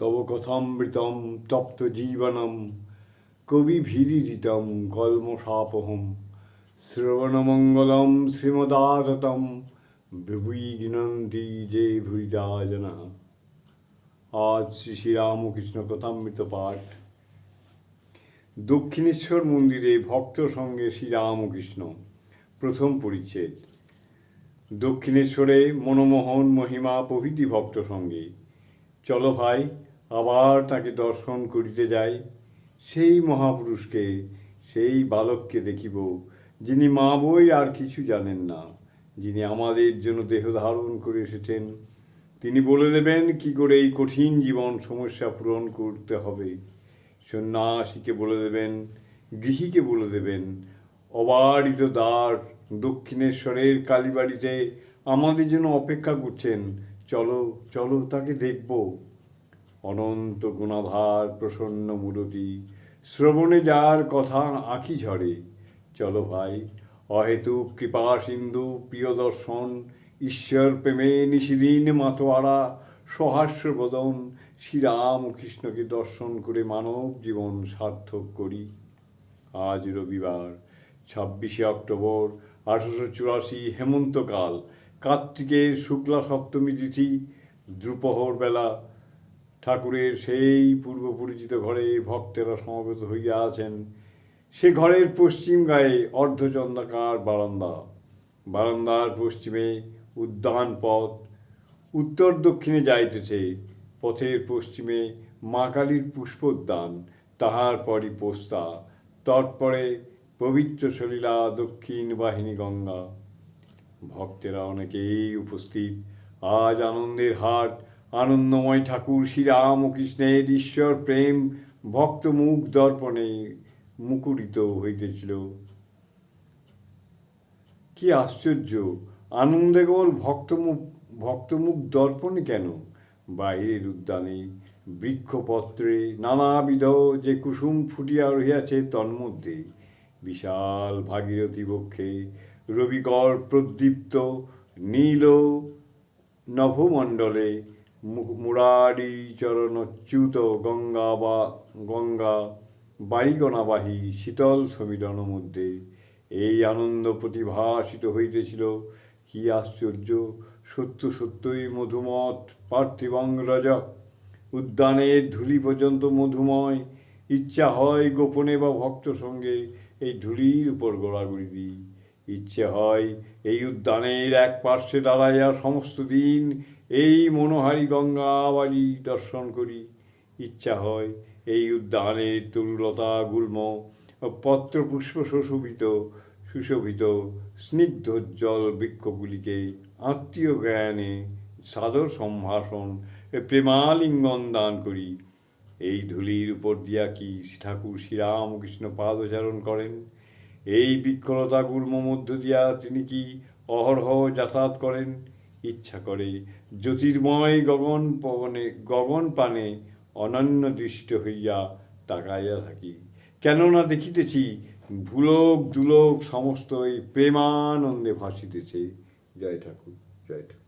তব কথামৃতম তপ্ত জীবনম কবি ভীরিতম কলমশাপহম শ্রবণমঙ্গলম শ্রীমদারতম বিভুই গিনন্তি যে ভুরিদা জনা আজ শ্রী শ্রীরামকৃষ্ণ কথামৃত পাঠ। দক্ষিণেশ্বর মন্দিরে ভক্ত সঙ্গে শ্রীরামকৃষ্ণ প্রথম পরিচ্ছেদ। দক্ষিণেশ্বরে মনমোহন মহিমা প্রভৃতি ভক্ত সঙ্গে। চলো ভাই আবার তাকে দর্শন করিতে যাই। সেই মহাপুরুষকে, সেই বালককে দেখিব, যিনি মা বই আর কিছু জানেন না, যিনি আমাদের জন্য দেহ ধারণ করে এসেছেন। তিনি বলে দেবেন, কি করে এই কঠিন জীবন সমস্যা পূরণ করতে হবে? সন্ন্যাসীকে বলে দেবেন, গৃহীকে বলে দেবেন, অবারিত দ্বার দক্ষিণেশ্বরের কালীবাড়িতে আমাদের জন্য অপেক্ষা করছেন। চলো চলো, তাকে দেখব। অনন্ত গুণাধার প্রসন্ন মূরতি। শ্রবণে যার কথা আঁকি ঝরে। চলো ভাই, অহেতুক কৃপা সিন্ধু, প্রিয় দর্শন, ঈশ্বর প্রেমে নিশিদিন মাতোয়ারা সহাস্য বদন, শ্রীরাম কৃষ্ণকে দর্শন করে মানব জীবন সার্থক করি। আজ রবিবার, ছাব্বিশে অক্টোবর, আঠারোশো চুরাশি হেমন্তকাল, কার্তিকের শুক্লা সপ্তমী তিথি, দ্রুপহর বেলা ঠাকুরের সেই পূর্ব পরিচিত ঘরে ভক্তেরা সমবেত হইয়া আছেন। সে ঘরের পশ্চিম গায়ে অর্ধচন্দ্রাকার বারান্দা। বারান্দার পশ্চিমে উদ্যান পথ। উত্তর দক্ষিণে যাইতেছে পথের পশ্চিমে মা কালীর পুষ্পোদ্যান, তাহার পরই পোস্তা। তৎপরে পবিত্র সলীলা দক্ষিণ বাহিনী গঙ্গা। ভক্তেরা অনেকেই উপস্থিত। আজ আনন্দের হাট আনন্দময় ঠাকুর শ্রীরাম ও কৃষ্ণের ঈশ্বর প্রেম ভক্ত মুখ দর্পণে মুকুরিত হইতেছিল। কি আশ্চর্য! আনন্দে কেবল ভক্তমুখ ভক্তমুখ দর্পণে কেন? বাইরের উদ্যানে, বৃক্ষপত্রে, নানাবিধ যে কুসুম ফুটিয়া রহিয়াছে তন্মধ্যে, বিশাল ভাগীরথী বক্ষে রবিকর প্রদীপ্ত নীল নভমণ্ডলে মু- মুরারি চরণচ্যুত গঙ্গা বা গঙ্গা বাড়িগণাবাহী শীতল সমীরণ মধ্যে এই আনন্দ প্রতিভাসিত হইতেছিল। কি আশ্চর্য! সত্য সত্যই মধুমত, পার্থিবং রজক উদ্যানের ধুলি পর্যন্ত মধুময়। ইচ্ছা হয় গোপনে বা ভক্ত সঙ্গে এই ধুলির উপর গোড়াগুড়ি দিই। ইচ্ছে হয় এই উদ্যানের এক পার্শ্বে দাঁড়াইয়া সমস্ত দিন এই মনোহারী গঙ্গা বাড়ি দর্শন করি। ইচ্ছা হয় এই উদ্যানের তরুলতা গুল্ম ও পত্রপুষ্প সুশোভিত সুশোভিত স্নিগ্ধোজ্জ্বল বৃক্ষগুলিকে আত্মীয় জ্ঞানে সাদর সম্ভাষণ, প্রেমালিঙ্গন দান করি। এই ধুলির উপর দিয়া কি ঠাকুর শ্রীরামকৃষ্ণ পাদচারণ করেন? এই বৃক্ষলতা গুল্ম মধ্য দিয়া তিনি কি অহরহ যাতায়াত করেন? ইচ্ছা করে। জ্যোতির্ময় গগন পবনে, গগন পানে অনন্য দৃষ্ট হইয়া তাকাইয়া থাকি। কেননা দেখিতেছি ভুলোক দুলোক সমস্ত এই প্রেমানন্দে ভাসিতেছে। জয় ঠাকুর জয় ঠাকুর।